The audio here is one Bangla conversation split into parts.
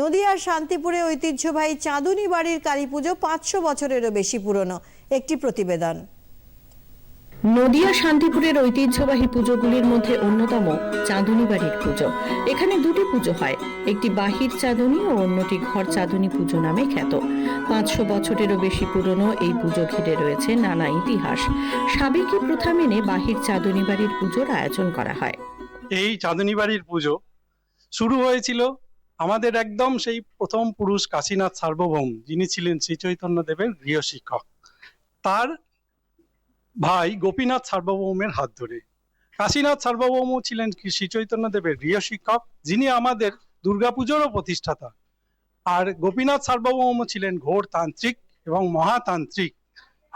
নদিয়ার শান্তিপুরে ঐতিহ্যবাহী চাঁদুনি বাড়ির কালী পুজো পাঁচশো বছরেরও বেশি পুরনো। একটি প্রতিবেদন। নদিয়া শান্তিপুরের ঐতিহ্যবাহী পুজোগুলির মধ্যে অন্যতম চাঁদনী বাড়ির পুজো। এখানে দুটি পুজো হয় একটি বাহির চাঁদনী ও অন্যটি ঘর চাঁদনী পুজো নামে খ্যাত। পাঁচশো বছরেরও বেশি পুরনো এই পুজো ঘিরে রয়েছে নানা ইতিহাস। সাবেকি প্রথা মেনে বাহির চাঁদনী বাড়ির পুজোর আয়োজন করা হয়। এই চাঁদনী বাড়ির পুজো শুরু হয়েছিল আমাদের একদম সেই প্রথম পুরুষ কাশীনাথ সার্বভৌম, যিনি ছিলেন শ্রী চৈতন্য দেবের গৃহ শিক্ষক। তার ভাই গোপীনাথ সার্বভৌমের হাত ধরে। কাশীনাথ সার্বভৌম ছিলেন শ্রী চৈতন্য দেবের গৃহ শিক্ষক, যিনি আমাদের দুর্গাপুজোরও প্রতিষ্ঠাতা। আর গোপীনাথ সার্বভৌম ছিলেন ঘোর তান্ত্রিক এবং মহাতান্ত্রিক।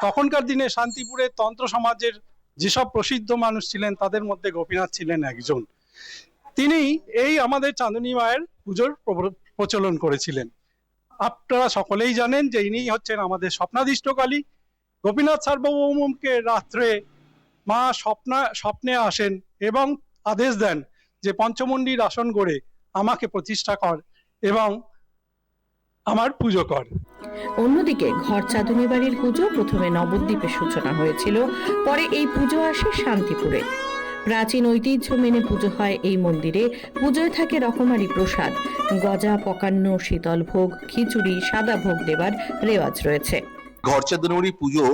তখনকার দিনে শান্তিপুরের তন্ত্র সমাজের যেসব প্রসিদ্ধ মানুষ ছিলেন, তাদের মধ্যে গোপীনাথ ছিলেন একজন। তিনি এই আমাদের চাঁদনী মায়ের পুজোর প্রচলন করেছিলেন। আপনারা সকলেই জানেন যে ইনি হচ্ছেন আমাদের স্বপ্নাদিষ্ট কালী গোপীনাথ সার্বভৌমকে রাত্রে মা স্বপ্না স্বপ্নে আসেন এবং আদেশ দেন যে পঞ্চমন্ডির আসন গড়ে আমাকে প্রতিষ্ঠা কর এবং আমার পুজো কর। অন্যদিকে ঘর চাঁদনী বাড়ির পুজো প্রথমে নবদ্বীপে সূচনা হয়েছিল, পরে এই পুজো আসে শান্তিপুরে। প্রাচীন ঐতিহ্য মেনে পুজো হয় এই মন্দিরে। পুজোয় থাকে রকমারি প্রসাদ। গজা, পকান্ন, শীতল ভোগ, খিচুড়ি, সাদা ভোগ দেবার রেওয়াজ রয়েছে। ঘরচাঁদনবাড়ি পুজো,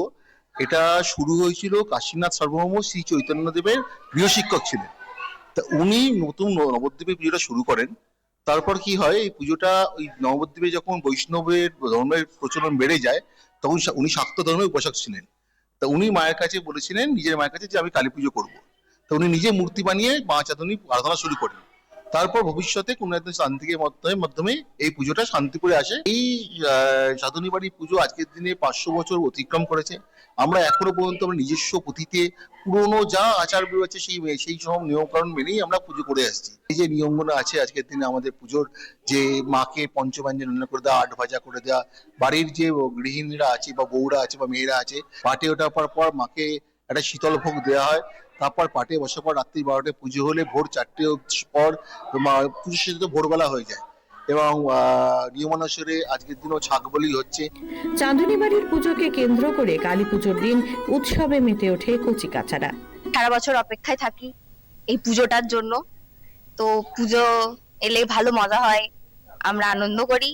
এটা শুরু হয়েছিল কাশীনাথ সার্বভৌম শ্রী চৈতন্যদেবের গৃহশিক্ষক ছিলেন। তা উনি নতুন নবদ্বীপে পুজোটা শুরু করেন। তারপর কি হয়, এই পুজোটা ওই নবদ্বীপে যখন বৈষ্ণবের ধর্মের প্রচলন বেড়ে যায়, তখন উনি শাক্ত ধর্মের উপাসক ছিলেন। তা উনি মায়ের কাছে বলেছিলেন, নিজের মায়ের কাছে যে আমি কালী পুজো করব। তা উনি নিজে মূর্তি বানিয়ে মা চাঁদনী আরাধনা শুরু করেন। তারপর ভবিষ্যতে কোনো একজন শান্তিকে মাধ্যমে এই পুজোটা শান্তিপুরে আসে। এই সাধনী বাড়ি পুজো আজকের দিনে পাঁচশো বছর অতিক্রম করেছে। আমরা এখনও পর্যন্ত আমরা নিজস্ব পুঁথিতে পুরনো যা আচার আছে সেই সেই সব নিয়মকানুন মেনেই আমরা পুজো করে আসছি। এই যে নিয়মগুলো আছে আজকের দিনে আমাদের পুজোর, যে মাকে পঞ্চব্যঞ্জন রান্না করে দেওয়া, আট ভাজা করে দেওয়া, বাড়ির যে গৃহিণীরা আছে বা বউরা আছে বা মেয়েরা আছে পাটে ওঠার পর পর মাকে একটা শীতল ভোগ দেওয়া হয়। তারপর পাটে বসার পর রাত্রি বারোটায় পুজো হলে ভোর চারটে পর পুজোর সাথে তো ভোরবেলা হয়ে যায়। এবং আহ, নিয়মানুসারে আজকের দিনও ছাগ বলি হচ্ছে। চাঁদনী বাড়ির পুজোকে কেন্দ্র করে কালী পুজোর দিন উৎসবে মেতে ওঠে কচি কাচারা। সারা বছর অপেক্ষায় থাকি এই পুজোটার জন্য। তো পুজো এলে ভালো মজা হয় আমরা আনন্দ করি।